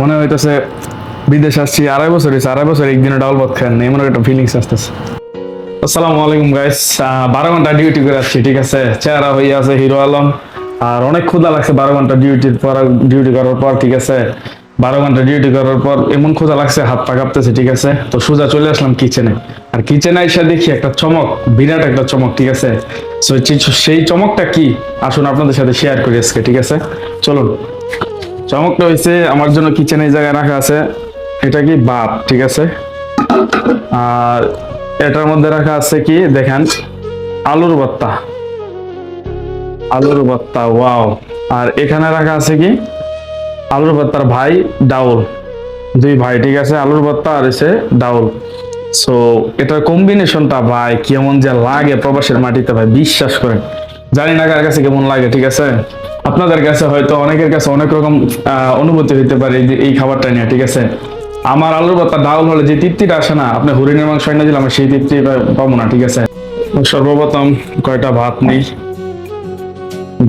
মনে হইতেছে বিদেশ আসছি, আড়াই বছর হয়েছে আড়াই বছর একদিনে ডাউল ভাত খান এমন একটা ফিলিংস আসতেছে। আসসালামু আলাইকুম গাইস বারো ঘণ্টা ডিউটি করে আসছি, ঠিক আছে? চেহারা হয়ে আছে হিরো আলম। আর অনেক ক্ষুধা লাগছে বারো ঘণ্টা ডিউটির পর ডিউটি করার পর, ঠিক আছে? বারো ঘণ্টা ডিউটি করার পর এমন ক্ষুধা লাগছে, হাত পা কাঁপতেছে, ঠিক আছে? তো সোজা চলে আসলাম কিচেনে আর কিচেনে এসে দেখি একটা চমক, বিরাট একটা চমক, ঠিক আছে? সেই চমকটা কি? আসুন আপনাদের সাথে শেয়ার করি আজকে, ঠিক আছে? চলুন। চমকটা হয়েছে আমার জন্য কিচেনে জায়গায় রাখা আছে। এটা কি ভাত ঠিক আছে? আর এটার মধ্যে রাখা আছে কি, দেখেন, আলুর ভর্তা। আলুর ভর্তা, ওয়াও। আর এখানে রাখা আছে কি, আলুর ভর্তার ভাই ডাউল। দুই ভাই, ঠিক আছে? আলুর ভর্তা আর এসে ডাউল। সো এটার কম্বিনেশনটা ভাই, কেমন যে লাগে প্রবাসের মাটিতে ভাই, বিশ্বাস করেন। জানি না কার কাছে কেমন লাগে, ঠিক আছে? আপনাদের কাছে হয়তো অনেকের কাছে অনেক রকম অনুভূতি হইতে পারে এই খাবারটা নিয়ে, ঠিক আছে? আমার আলুর ভর্তা ডাউল হলে যে তৃপ্তিটা আসে না, আপনি হরিণের মাংস এনে দিলাম সেই তৃপ্তি পাবো না, ঠিক আছে? সর্বপ্রথম কয়টা ভাত নেই?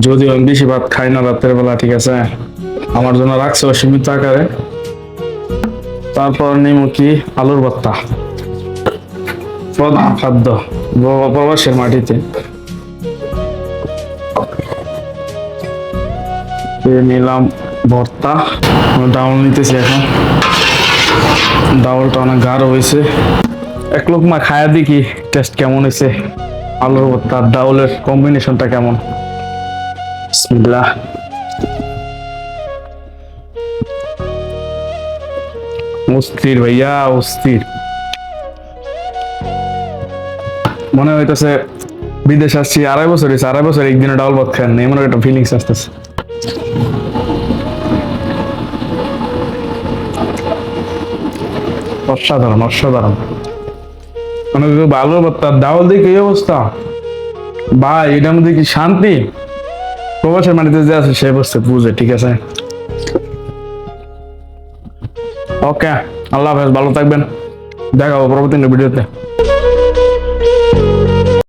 যদিও আমি বেশি ভাত খাই না রাতের বেলা, ঠিক আছে? আমার জন্য রাখছে সীমিত আকারে। তারপর নিমু কি? আলুর ভর্তা। প্রধান খাদ্য প্র- প্রবাসের মাটিতে। নিলাম ভর্তা। ডাউল নিতেছি এখন। ডাউলটা অনেক গাঢ় হয়েছে। এক লোকমা খায়া দেখি টেস্ট কেমন হয়েছে। আলুর ভর্তা, ডাউলের কম্বিনেশনটা কেমন? অস্থির ভাইয়া, অস্থির। মনে হইতেছে বিদেশ আসছি, আড়াই বছর হয়েছে, আড়াই বছর একদিনে ডাউল ভাত খান এমন একটা ফিলিংস আসতেছে। অসাধারণ অসাধারণ। মানে ভালো দিয়ে কি অবস্থা? ভাই, এটার মধ্যে কি শান্তি? প্রবাসের মাটিতে যে আছে সে বসতে বুঝে, ঠিক আছে? ওকে আল্লাহ হাফেজ, ভালো থাকবেন। দেখাবো পরবর্তী ভিডিওতে।